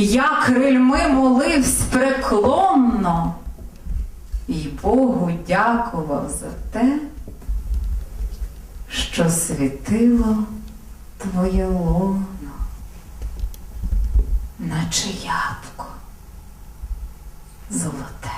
Я крильми моливсь преклонно, і Богу дякував за те, що світило твоє лоно, наче ябко золоте.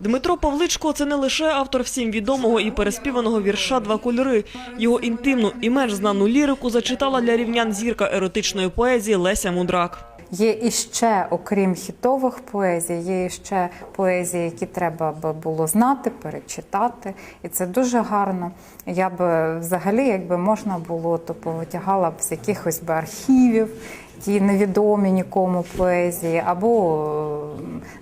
Дмитро Павличко це не лише автор всім відомого і переспіваного вірша Два кольори. Його інтимну і менш знану лірику зачитала для рівнян зірка еротичної поезії Леся Мудрак. Є іще, окрім хітових поезій, є іще поезії, які треба би було знати, перечитати. І це дуже гарно. Я б взагалі, якби можна було, то повитягала б з якихось би архівів. Ті невідомі нікому поезії, або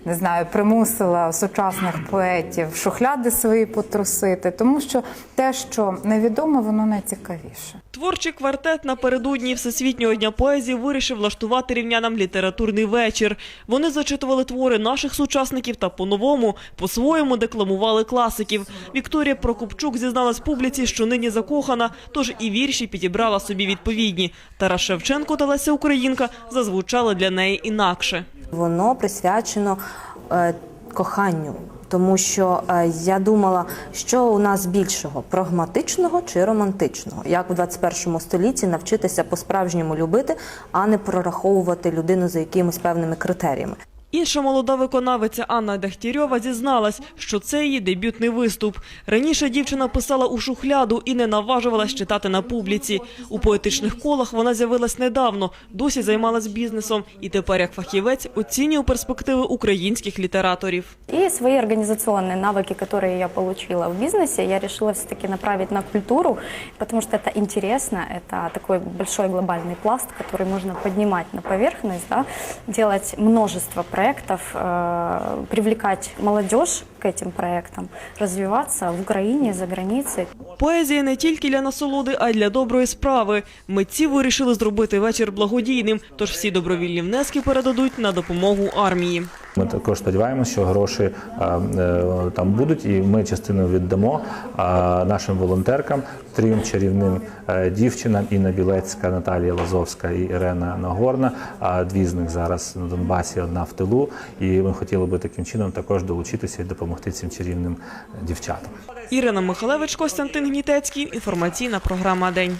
не знаю, примусила сучасних поетів шухляди свої потрусити, тому що те, що невідоме, воно найцікавіше. Творчий квартет напередодні Всесвітнього дня поезії вирішив влаштувати рівнянам літературний вечір. Вони зачитували твори наших сучасників та по-новому, по-своєму декламували класиків. Вікторія Прокопчук зізналась публіці, що нині закохана, тож і вірші підібрала собі відповідні. Тарас Шевченко та Леся Українка зазвучали для неї інакше. Воно присвячено е, коханню. Тому що е, я думала, що у нас більшого прагматичного чи романтичного, як в 21 столітті навчитися по-справжньому любити, а не прораховувати людину за якимись певними критеріями. Інша молода виконавиця Анна Дахтірьова зізналась, що це її дебютний виступ. Раніше дівчина писала у шухляду і не наважувалась читати на публіці. У поетичних колах вона з'явилась недавно, досі займалась бізнесом і тепер, як фахівець, оцінює перспективи українських літераторів. И свои организационные навыки, которые я получила в бизнесе, я решила все-таки направить на культуру, потому что это интересно, это такой большой глобальный пласт, который можно поднимать на поверхность, да, делать множество проектов, э, привлекать молодежь к этим проектам, развиваться в Украине, за границей. Поезія не тільки для насолоди, а й для доброї справи. Митці вирішили зробити вечір благодійним, тож всі добровільні внески передадуть на допомогу армії. Ми також сподіваємося, що гроші е, там будуть, і ми частину віддамо нашим волонтеркам, трьом чарівним е, дівчинам Інна Білецька, Наталія Лазовська і Ірена Нагорна. А дві з них зараз на Донбасі, одна в тилу. І ми хотіли би таким чином також долучитися і допомогти цим чарівним дівчатам. Ірина Михалевич, Костянтин Гнітецький. Інформаційна програма День.